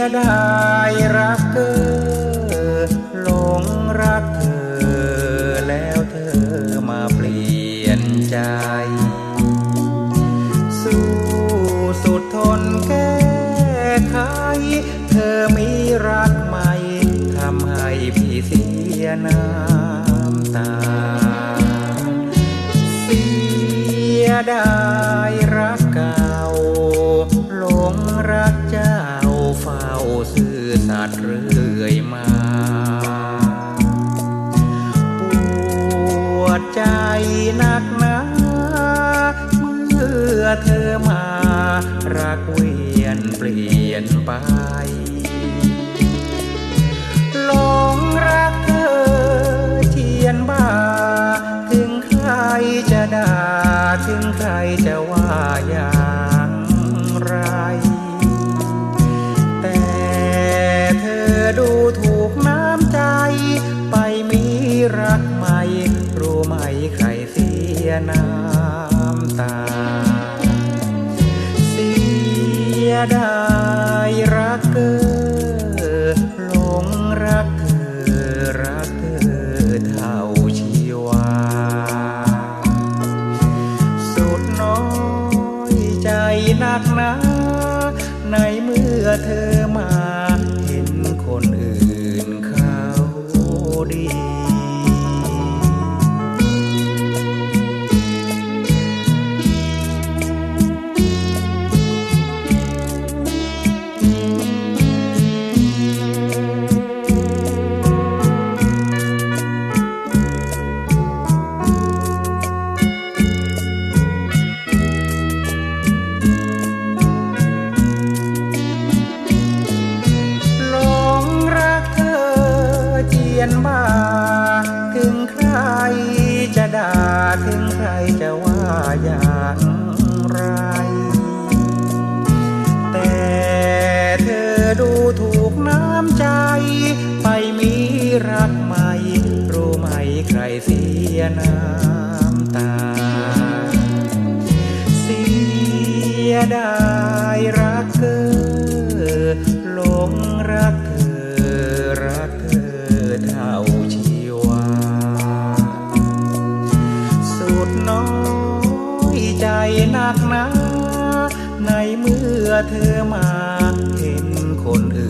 ยดายรักเธอหลงรักเธอ แล้วเธอมาเปลี่ยนใจ สู้สุดทนแก้ไขเธอมีรักใหม่ทำให้พี่เสียน้ำตา เสียดาย ยมาปวดใจหนักหนาเมื่อเธอมา รักเวียนเปลี่ยนไปหลงรักเธอเทียนบ้า ถึงใครจะด่า ถึงใครจะว่า รักใหม่รู้ไหมใครเสียน้ำตา เสียดายรักเกอหลงรักเธอรักเธอเท่าชีวา สุดน้อยใจนักหนาในเมื่อเธอมา ยนบ้าถึงใครจะด่าถึงใครจะว่าอย่างไร แต่เธอดูถูกน้ำใจ ไปมีรักใหม่ รู้ไหมใครเสียนา เธอมาเห็นคนอื่น